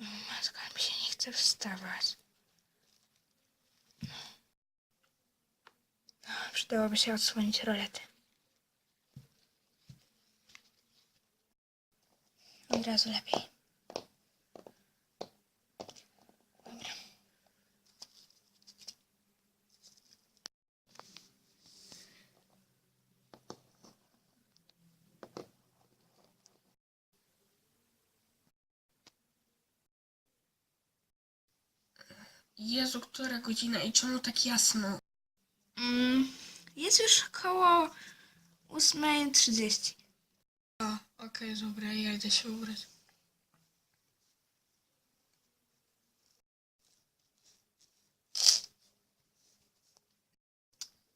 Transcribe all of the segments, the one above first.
Matko, mi się nie chce wstawać. No, przydałoby się odsłonić rolety. Od razu lepiej. Jezu, która godzina i czemu tak jasno? Mm, jest już około 8.30. A, okej, dobra, ja idę się ubrać.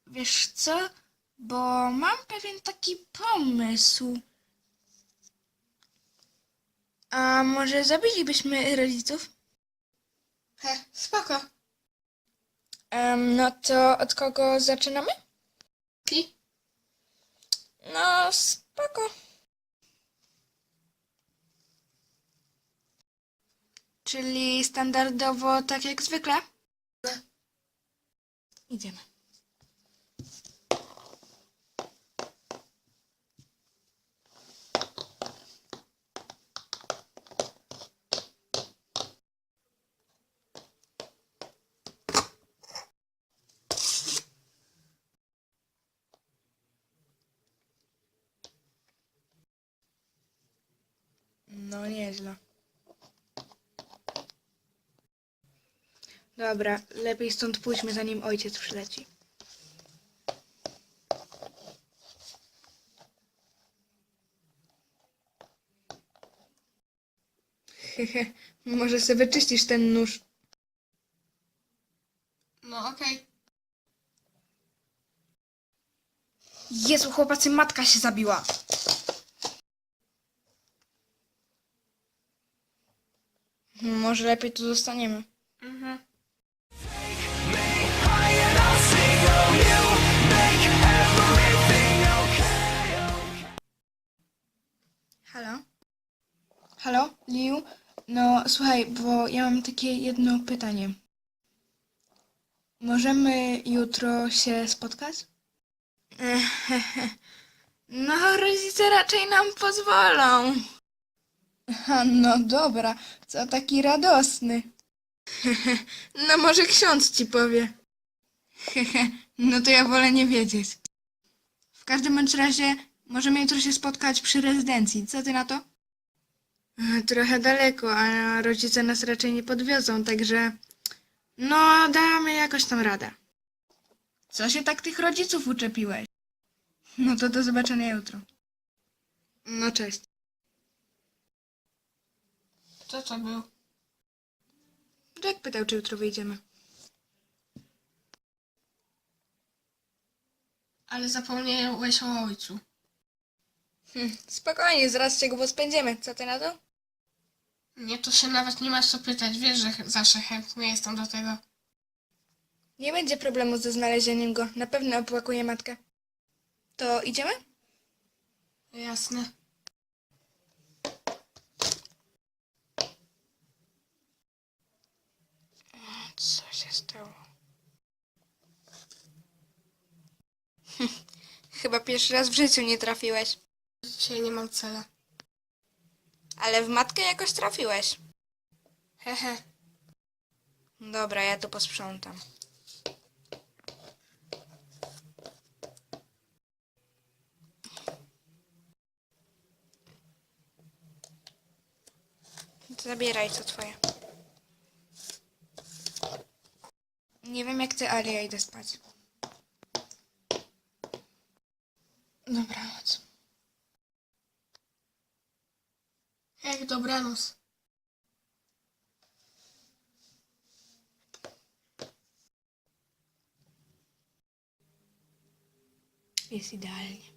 Wiesz co? Bo mam pewien taki pomysł. A może zabilibyśmy rodziców? He, spoko. Em, no to od kogo zaczynamy? Ty? No, spoko. Czyli standardowo tak jak zwykle? Idziemy. No nieźle. Dobra, lepiej stąd pójdźmy, zanim ojciec przyleci. Hehe, może sobie wyczyścisz ten nóż. No okej. Jezu, chłopacy, matka się zabiła. Może lepiej tu zostaniemy. Mhm. Halo? Halo, Liu? No, słuchaj, bo ja mam takie jedno pytanie. Możemy jutro się spotkać? No, rodzice raczej nam pozwolą. A, no dobra, co taki radosny. No może ksiądz ci powie. No to ja wolę nie wiedzieć. W każdym bądź razie możemy jutro się spotkać przy rezydencji. Co ty na to? Trochę daleko, a rodzice nas raczej nie podwiozą, także no damy jakoś tam radę. Co się tak tych rodziców uczepiłeś? No to do zobaczenia jutro. No cześć. Co to był? Jack pytał, czy jutro wyjdziemy. Ale zapomniałeś o ojcu. Hm, spokojnie, zaraz się go pozbędziemy. Co ty na to? Nie, to się nawet nie masz co pytać. Wiesz, że ch- zawsze chętnie jestem do tego. Nie będzie problemu ze znalezieniem go. Na pewno opłakuje matkę. To idziemy? Jasne. Co się stało? Chyba pierwszy raz w życiu nie trafiłeś. Dzisiaj nie mam cela. Ale w matkę jakoś trafiłeś. Hehe. Dobra, ja tu posprzątam. Zabieraj, co twoje. Nie wiem jak ty, ale ja idę spać. Dobranoc. Jak dobranoc. Jest idealnie.